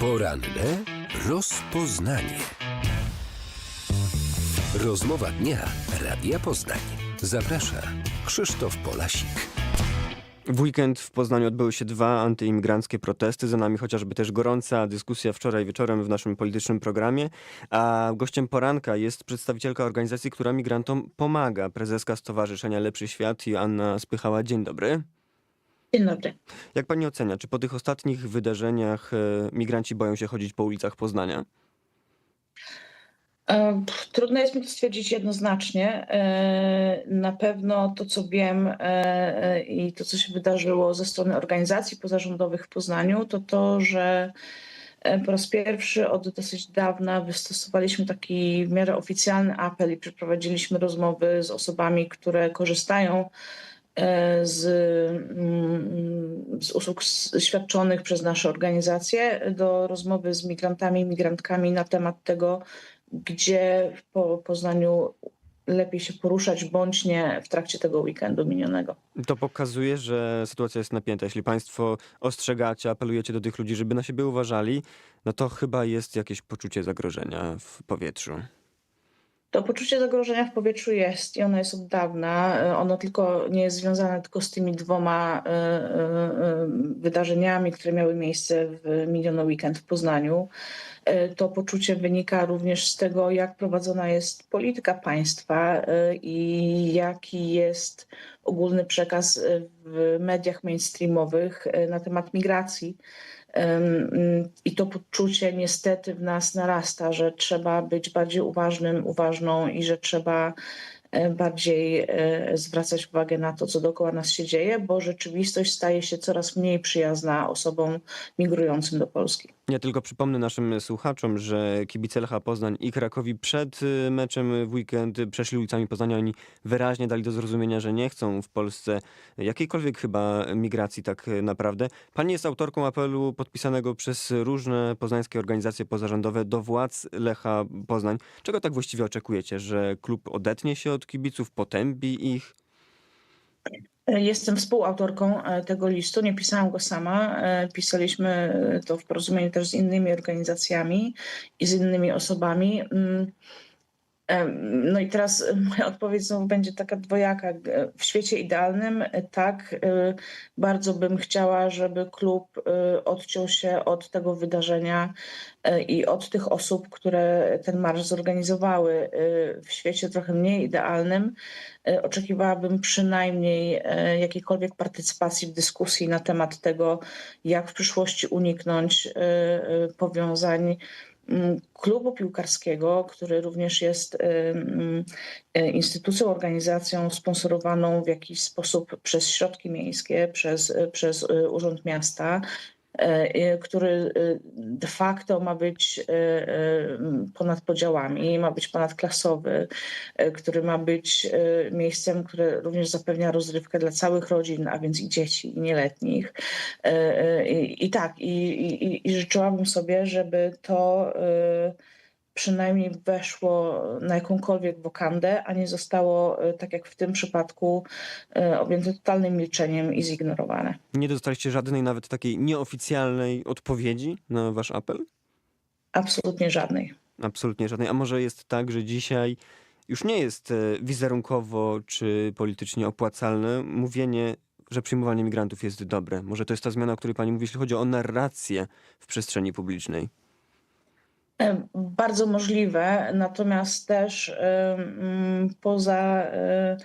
Poranne rozpoznanie. Rozmowa dnia Radia Poznań. Zaprasza Krzysztof Polasik. W weekend w Poznaniu odbyły się dwa antyimigranckie protesty. Za nami chociażby też gorąca dyskusja wczoraj wieczorem w naszym politycznym programie. A gościem poranka jest przedstawicielka organizacji, która migrantom pomaga. Prezeska Stowarzyszenia Lepszy Świat Joanna Spychała. Dzień dobry. Dzień dobry. Jak pani ocenia, czy po tych ostatnich wydarzeniach e, migranci boją się chodzić po ulicach Poznania? E, Trudno jest mi to stwierdzić jednoznacznie. E, Na pewno to, co wiem i to, co się wydarzyło ze strony organizacji pozarządowych w Poznaniu, to to, że po raz pierwszy od dosyć dawna wystosowaliśmy taki w miarę oficjalny apel i przeprowadziliśmy rozmowy z osobami, które korzystają z, mm, z usług świadczonych przez nasze organizacje do rozmowy z migrantami, migrantkami na temat tego, gdzie po Poznaniu lepiej się poruszać, bądź nie w trakcie tego weekendu minionego. To pokazuje, że sytuacja jest napięta. Jeśli państwo ostrzegacie, apelujecie do tych ludzi, żeby na siebie uważali, no to chyba jest jakieś poczucie zagrożenia w powietrzu. To poczucie zagrożenia w powietrzu jest i ono jest od dawna. E, Ono tylko nie jest związane tylko z tymi dwoma e, e, wydarzeniami, które miały miejsce w miniony weekend w Poznaniu. To poczucie wynika również z tego, jak prowadzona jest polityka państwa i jaki jest ogólny przekaz w mediach mainstreamowych na temat migracji. Em, I to poczucie niestety w nas narasta, że trzeba być bardziej uważnym, uważną i że trzeba e, bardziej e, zwracać uwagę na to, co dookoła nas się dzieje, bo rzeczywistość staje się coraz mniej przyjazna osobom migrującym do Polski. Ja tylko przypomnę naszym słuchaczom, że kibice Lecha Poznań i Krakowi przed y, meczem w weekend przeszli ulicami Poznania. Oni wyraźnie dali do zrozumienia, że nie chcą w Polsce jakiejkolwiek chyba migracji tak naprawdę. Pani jest autorką apelu podpisanego przez różne poznańskie organizacje pozarządowe do władz Lecha Poznań. Czego tak właściwie oczekujecie? Że klub odetnie się od kibiców, potępi ich? Jestem współautorką e, tego listu, nie pisałam go sama. e, Pisaliśmy e, to w porozumieniu też z innymi organizacjami i z innymi osobami. No i teraz e, moja odpowiedź znowu będzie taka dwojaka. G- W świecie idealnym e, tak, e, bardzo bym chciała, żeby klub e, odciął się od tego wydarzenia e, i od tych osób, które ten marsz zorganizowały. E, W świecie trochę mniej idealnym e, oczekiwałabym przynajmniej e, jakiejkolwiek partycypacji w dyskusji na temat tego, jak w przyszłości uniknąć e, e, powiązań klubu piłkarskiego, który również jest e, mm, instytucją, organizacją sponsorowaną w jakiś sposób przez środki miejskie, przez, e, przez e, Urząd Miasta, który e, de facto ma być e, e, ponad podziałami, ma być ponadklasowy, e, który ma być e, miejscem, które również zapewnia rozrywkę dla całych rodzin, a więc i dzieci, i nieletnich. E, e, I, i tak, i, i, i życzyłabym sobie, żeby to e, przynajmniej weszło na jakąkolwiek wokandę, a nie zostało, e, tak jak w tym przypadku, e, objęte totalnym milczeniem i zignorowane. Nie dostaliście żadnej nawet takiej nieoficjalnej odpowiedzi na wasz apel? Absolutnie żadnej. Absolutnie żadnej. A może jest tak, że dzisiaj już nie jest e, wizerunkowo czy politycznie opłacalne mówienie, że przyjmowanie migrantów jest dobre. Może to jest ta zmiana, o której pani mówi, jeśli chodzi o narrację w przestrzeni publicznej. Bardzo możliwe, natomiast też poza e,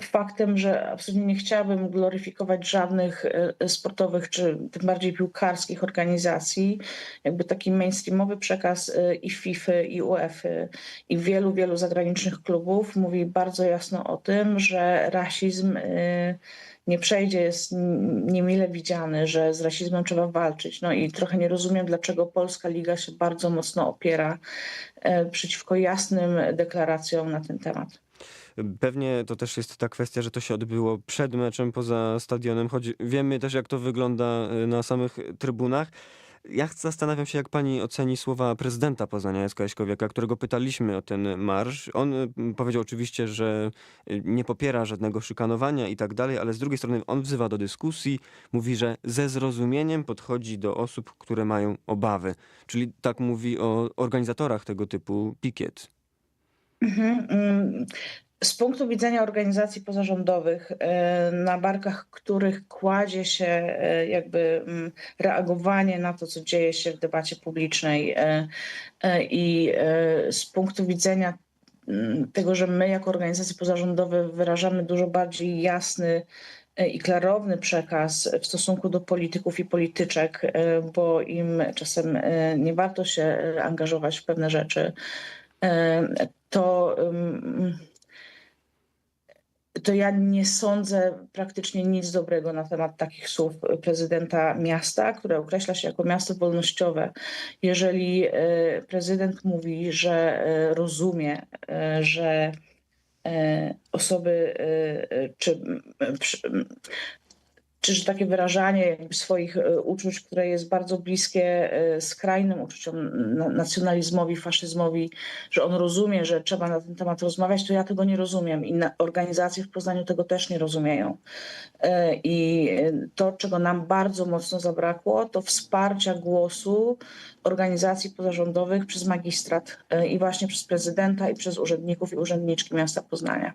faktem, że absolutnie nie chciałabym gloryfikować żadnych e, sportowych czy tym bardziej piłkarskich organizacji, jakby taki mainstreamowy przekaz e, i FIFA, i UEFA, i wielu, wielu zagranicznych klubów mówi bardzo jasno o tym, że rasizm e, nie przejdzie, jest niemile widziany, że z rasizmem trzeba walczyć. No i trochę nie rozumiem, dlaczego Polska Liga się bardzo mocno opiera przeciwko jasnym deklaracjom na ten temat. Pewnie to też jest ta kwestia, że to się odbyło przed meczem poza stadionem, choć wiemy też, jak to wygląda e, na samych trybunach. Ja zastanawiam się, jak pani oceni słowa prezydenta Poznania Jacka którego pytaliśmy o ten marsz. On y, powiedział oczywiście, że y, nie popiera żadnego szykanowania i tak dalej, ale z drugiej strony on wzywa do dyskusji, mówi, że ze zrozumieniem podchodzi do osób, które mają obawy. Czyli tak mówi o organizatorach tego typu pikiet. Mhm, mm. Z punktu widzenia organizacji pozarządowych, e, na barkach których kładzie się e, jakby reagowanie na to, co dzieje się w debacie publicznej e, i z punktu widzenia tego, że my jako organizacje pozarządowe wyrażamy dużo bardziej jasny i klarowny przekaz w stosunku do polityków i polityczek, bo im czasem nie warto się angażować w pewne rzeczy, to to ja nie sądzę praktycznie nic dobrego na temat takich słów prezydenta miasta, które określa się jako miasto wolnościowe. Jeżeli e, prezydent mówi, że e, rozumie, e, że osoby czy, czy że takie wyrażanie swoich e, uczuć, które jest bardzo bliskie e, skrajnym uczuciom na- nacjonalizmowi, faszyzmowi, że on rozumie, że trzeba na ten temat rozmawiać, to ja tego nie rozumiem i organizacje w Poznaniu tego też nie rozumieją. E, I to, czego nam bardzo mocno zabrakło, to wsparcia głosu organizacji pozarządowych przez magistrat i właśnie przez prezydenta i przez urzędników i urzędniczki miasta Poznania.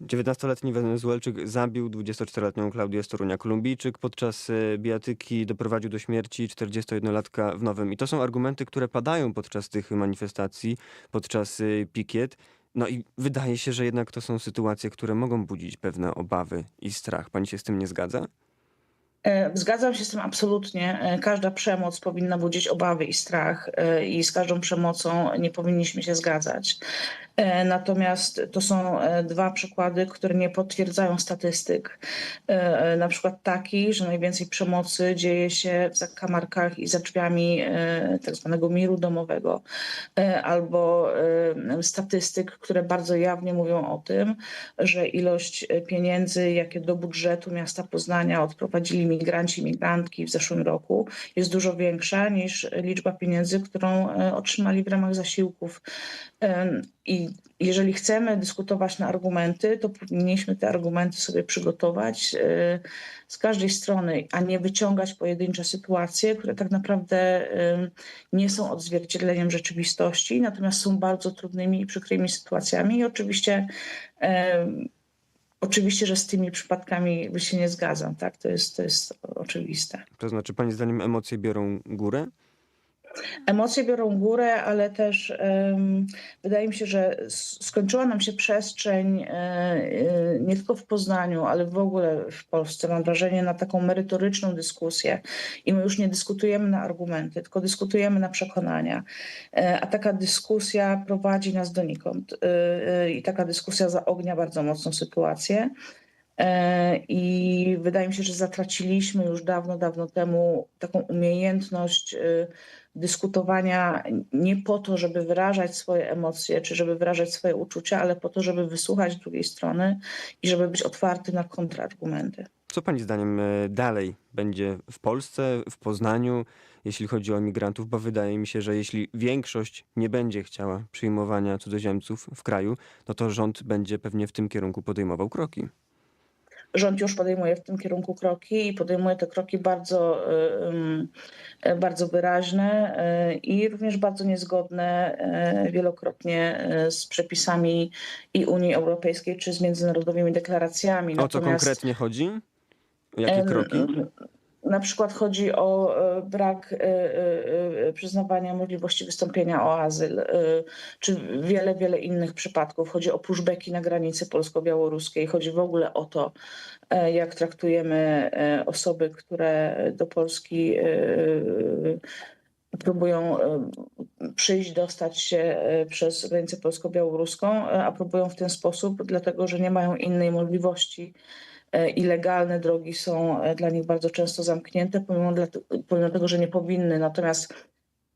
19-letni Wenezuelczyk zabił 24-letnią Klaudię Storunia-Kolumbijczyk. Podczas e, bijatyki doprowadził do śmierci 41-latka w Nowym. I to są argumenty, które padają podczas tych manifestacji, podczas e, pikiet. No i wydaje się, że jednak to są sytuacje, które mogą budzić pewne obawy i strach. Pani się z tym nie zgadza? E, Zgadzam się z tym absolutnie. Każda przemoc powinna budzić obawy i strach, i z każdą przemocą nie powinniśmy się zgadzać. E, Natomiast to są e, dwa przykłady, które nie potwierdzają statystyk. E, Na przykład taki, że najwięcej przemocy dzieje się w zakamarkach i za drzwiami e, tak miru domowego, albo statystyk, które bardzo jawnie mówią o tym, że ilość pieniędzy, jakie do budżetu miasta Poznania odprowadzili migranci i migrantki w zeszłym roku, jest dużo większa niż liczba pieniędzy, którą otrzymali w ramach zasiłków. I jeżeli chcemy dyskutować na argumenty, to powinniśmy te argumenty sobie przygotować e, z każdej strony, a nie wyciągać pojedyncze sytuacje, które tak naprawdę em, nie są odzwierciedleniem rzeczywistości, natomiast są bardzo trudnymi i przykrymi sytuacjami. I oczywiście, em, oczywiście, że z tymi przypadkami jakby się nie zgadzam, tak? To jest, to jest oczywiste. To znaczy, pani zdaniem emocje biorą górę? Emocje biorą górę, ale też em, wydaje mi się, że skończyła nam się przestrzeń e, e, nie tylko w Poznaniu, ale w ogóle w Polsce. Mam wrażenie na taką merytoryczną dyskusję i my już nie dyskutujemy na argumenty, tylko dyskutujemy na przekonania. E, a taka dyskusja prowadzi nas donikąd e, i taka dyskusja zaognia bardzo mocną sytuację. E, I wydaje mi się, że zatraciliśmy już dawno, dawno temu taką umiejętność e, dyskutowania nie po to, żeby wyrażać swoje emocje, czy żeby wyrażać swoje uczucia, ale po to, żeby wysłuchać drugiej strony i żeby być otwarty na kontrargumenty. Co pani zdaniem e, dalej będzie w Polsce, w Poznaniu, jeśli chodzi o imigrantów? Bo wydaje mi się, że jeśli większość nie będzie chciała przyjmowania cudzoziemców w kraju, no to rząd będzie pewnie w tym kierunku podejmował kroki. Rząd już podejmuje w tym kierunku kroki i podejmuje te kroki bardzo, e, em, e, bardzo wyraźne i również bardzo niezgodne wielokrotnie z przepisami i Unii Europejskiej czy z międzynarodowymi deklaracjami. O co konkretnie chodzi? Jakie kroki? Na przykład chodzi o e, brak e, e, przyznawania możliwości wystąpienia o azyl, czy wiele, wiele innych przypadków. Chodzi o pushbacki na granicy polsko-białoruskiej. Chodzi w ogóle o to, jak traktujemy osoby, które do Polski próbują przyjść, dostać się przez granicę polsko-białoruską, a próbują w ten sposób, dlatego że nie mają innej możliwości i legalne drogi są e, dla nich bardzo często zamknięte, pomimo, dlate- pomimo tego, że nie powinny. Natomiast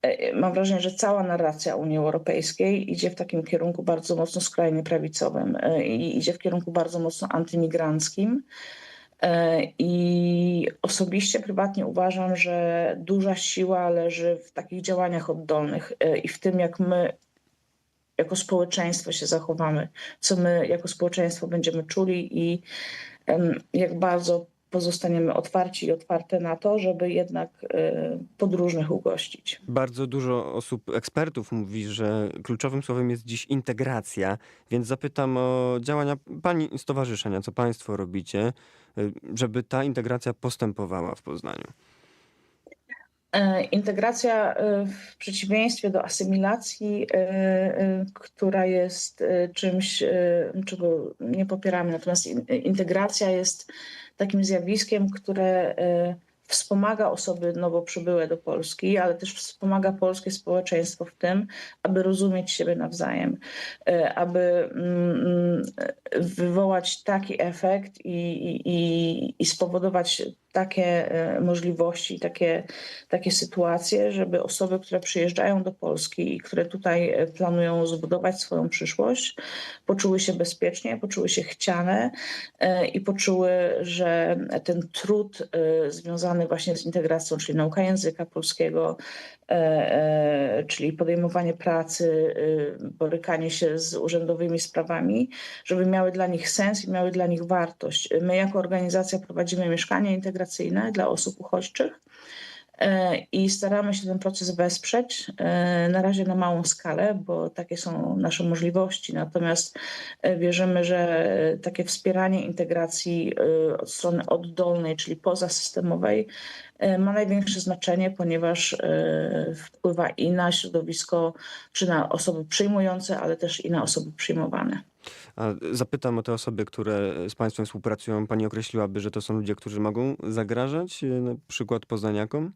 e, mam wrażenie, że cała narracja Unii Europejskiej idzie w takim kierunku bardzo mocno skrajnie prawicowym e, i idzie w kierunku bardzo mocno antymigranckim. E, I osobiście, prywatnie uważam, że duża siła leży w takich działaniach oddolnych e, i w tym, jak my jako społeczeństwo się zachowamy, co my jako społeczeństwo będziemy czuli i jak bardzo pozostaniemy otwarci i otwarte na to, żeby jednak e, podróżnych ugościć. Bardzo dużo osób, ekspertów mówi, że kluczowym słowem jest dziś integracja, więc zapytam o działania pani stowarzyszenia, co państwo robicie, y, żeby ta integracja postępowała w Poznaniu. E, Integracja e, w przeciwieństwie do asymilacji, e, która jest czymś, czego nie popieramy. Natomiast in- integracja jest takim zjawiskiem, które wspomaga osoby nowo przybyłe do Polski, ale też wspomaga polskie społeczeństwo w tym, aby rozumieć siebie nawzajem, aby mm, wywołać taki efekt i, i- i spowodować takie e, możliwości, takie, takie sytuacje, żeby osoby, które przyjeżdżają do Polski i które tutaj e, planują zbudować swoją przyszłość, poczuły się bezpiecznie, poczuły się chciane e, i poczuły, że ten trud związany właśnie z integracją, czyli nauka języka polskiego, czyli podejmowanie pracy, e, borykanie się z urzędowymi sprawami, żeby miały dla nich sens i miały dla nich wartość. My jako organizacja prowadzimy mieszkania integracyjne dla osób uchodźczych e, i staramy się ten proces wesprzeć. e, Na razie na małą skalę, bo takie są nasze możliwości. Natomiast e, wierzymy, że takie wspieranie integracji e, od strony oddolnej, czyli pozasystemowej, e, ma największe znaczenie, ponieważ e, wpływa i na środowisko, czy na osoby przyjmujące, ale też i na osoby przyjmowane. A zapytam o te osoby, które z państwem współpracują. Pani określiłaby, że to są ludzie, którzy mogą zagrażać, na przykład poznaniakom?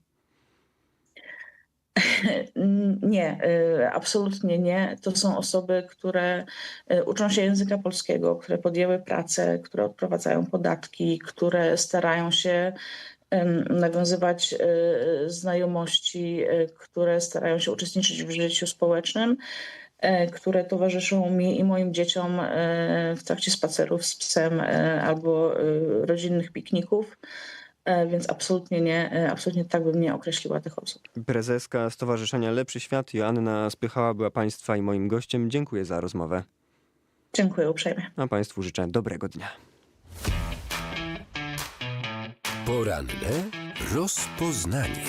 Nie, y, absolutnie nie. To są osoby, które y, uczą się języka polskiego, które podjęły pracę, które odprowadzają podatki, które starają się nawiązywać y, znajomości, które starają się uczestniczyć w życiu społecznym, e, które towarzyszą mi i moim dzieciom e, w trakcie spacerów z psem e, albo rodzinnych pikników. E, Więc absolutnie nie, e, absolutnie tak bym nie określiła tych osób. Prezeska Stowarzyszenia Lepszy Świat Joanna Spychała była państwa i moim gościem. Dziękuję za rozmowę. Dziękuję uprzejmie. A państwu życzę dobrego dnia. Poranne rozpoznanie.